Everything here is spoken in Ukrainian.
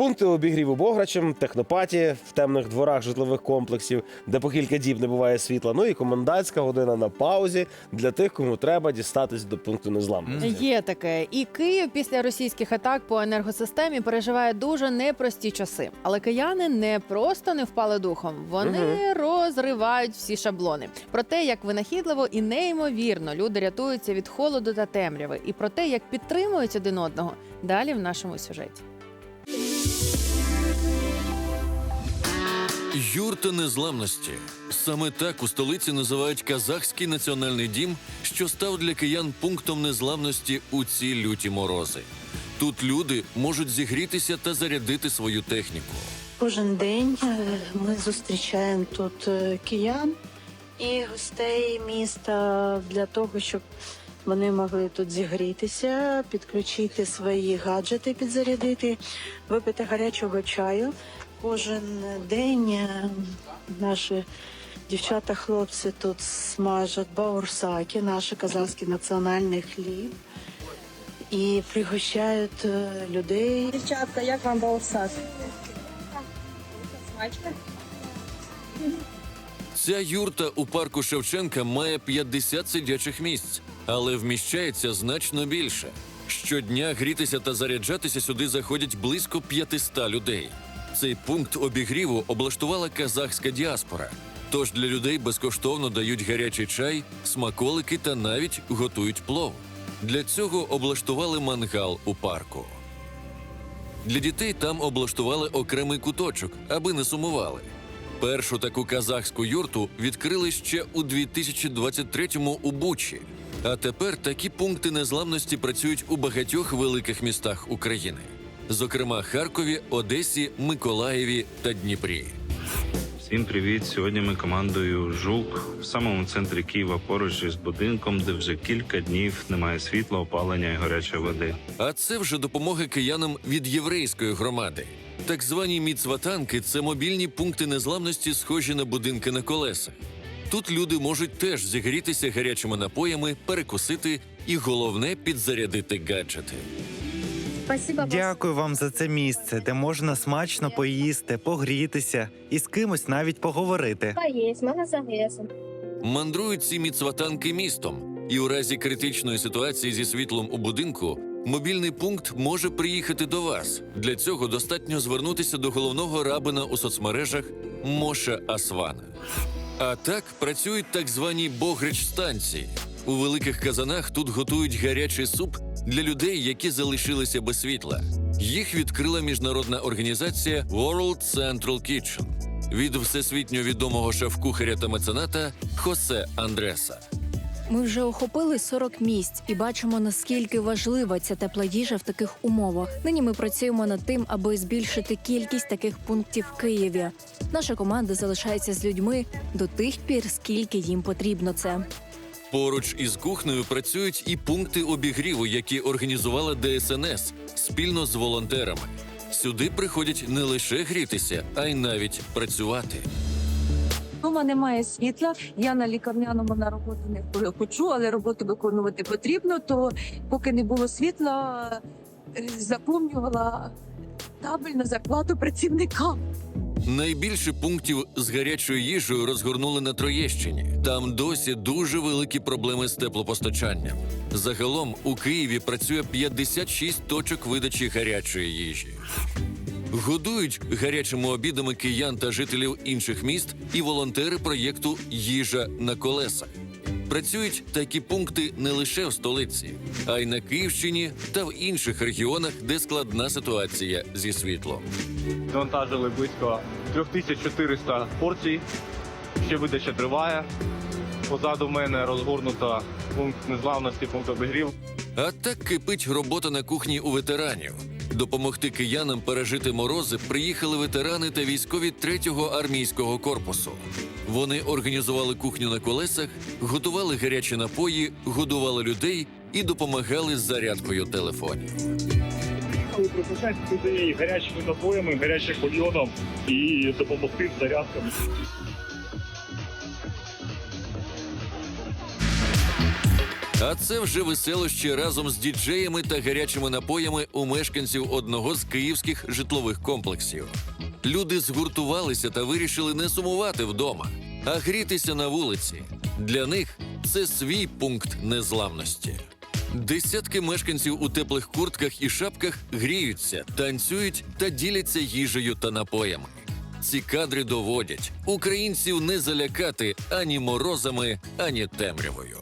Пункти обігріву Бограчем, технопаті в темних дворах житлових комплексів, де по кілька діб не буває світла. Ну і комендантська година на паузі для тих, кому треба дістатись до пункту незламності. Є таке. І Київ після російських атак по енергосистемі переживає дуже непрості часи. Але кияни не просто не впали духом, вони розривають всі шаблони. Про те, як винахідливо і неймовірно люди рятуються від холоду та темряви, і про те, як підтримують один одного. Далі в нашому сюжеті. Юрта незламності. Саме так у столиці називають казахський національний дім, що став для киян пунктом незламності у ці люті морози. Тут люди можуть зігрітися та зарядити свою техніку. Кожен день е, ми зустрічаємо тут е, киян і гостей міста для того, щоб вони могли тут зігрітися, підключити свої гаджети, підзарядити, випити гарячого чаю. Кожен день е, наші дівчата, хлопці тут смажать баурсаки, наш казахський національний хліб. І пригощають е, людей Дівчатка, як вам баурсак? Смачка? Ця юрта у парку Шевченка має 50 сидячих місць, але вміщається значно більше. Щодня грітися та заряджатися сюди заходять близько 500 людей. Цей пункт обігріву облаштувала казахська діаспора. Тож для людей безкоштовно дають гарячий чай, смаколики та навіть готують плов. Для цього облаштували мангал у парку. Для дітей там облаштували окремий куточок, аби не сумували. Першу таку казахську юрту відкрили ще у 2023-му у Бучі. А тепер такі пункти незламності працюють у багатьох великих містах України, зокрема Харкові, Одесі, Миколаєві та Дніпрі. Всім привіт! Сьогодні ми командою Жук в самому центрі Києва поруч із будинком, де вже кілька днів немає світла, опалення і гарячої води. А це вже допомога киянам від єврейської громади. Так звані міцватанки це мобільні пункти незламності, схожі на будинки на колесах. Тут люди можуть теж зігрітися гарячими напоями, перекусити і головне підзарядити гаджети. Спасибо Дякую вам за це місце, де можна смачно поїсти, погрітися і з кимось навіть поговорити. Мандрують ці міцватанки містом, і у разі критичної ситуації зі світлом у будинку мобільний пункт може приїхати до вас. Для цього достатньо звернутися до головного рабина у соцмережах Моша Асвана. А так працюють так звані богрич станції. У великих казанах тут готують гарячий суп для людей, які залишилися без світла. Їх відкрила міжнародна організація World Central Kitchen від всесвітньо відомого шеф-кухаря та мецената Хосе Андреса. Ми вже охопили 40 місць і бачимо, наскільки важлива ця тепла їжа в таких умовах. Нині ми працюємо над тим, аби збільшити кількість таких пунктів в Києві. Наша команда залишається з людьми до тих пір, скільки їм потрібно це. Поруч із кухнею працюють і пункти обігріву, які організувала ДСНС спільно з волонтерами. Сюди приходять не лише грітися, а й навіть працювати. Дома немає світла. Я на лікарняному на роботу не хочу, але роботу виконувати потрібно. То поки не було світла, е, заповнювала табель на зарплату працівникам. Найбільше пунктів з гарячою їжею розгорнули на Троєщині. Там досі дуже великі проблеми з теплопостачанням. Загалом у Києві працює 56 точок видачі гарячої їжі. Годують гарячими обідами киян та жителів інших міст і волонтери проєкту Їжа на колесах. Працюють такі пункти не лише в столиці, а й на Київщині та в інших регіонах, де складна ситуація зі світлом. Завантажили близько 3400 порцій. Ще видача триває. Позаду мене розгорнуто пункт незламності, пункт обігрів. А так кипить робота на кухні у ветеранів. Допомогти киянам пережити морози приїхали ветерани та військові 3-го армійського корпусу. Вони організували кухню на колесах, готували гарячі напої, годували людей і допомагали з зарядкою телефонів. Припишати сюди гарячими напоями, гарячим бульйоном і допомогти з зарядками. А це вже веселощі разом з діджеями та гарячими напоями у мешканців одного з київських житлових комплексів. Люди згуртувалися та вирішили не сумувати вдома, а грітися на вулиці. Для них це свій пункт незламності. Десятки мешканців у теплих куртках і шапках гріються, танцюють та діляться їжею та напоями. Ці кадри доводять українців не залякати ані морозами, ані темрявою.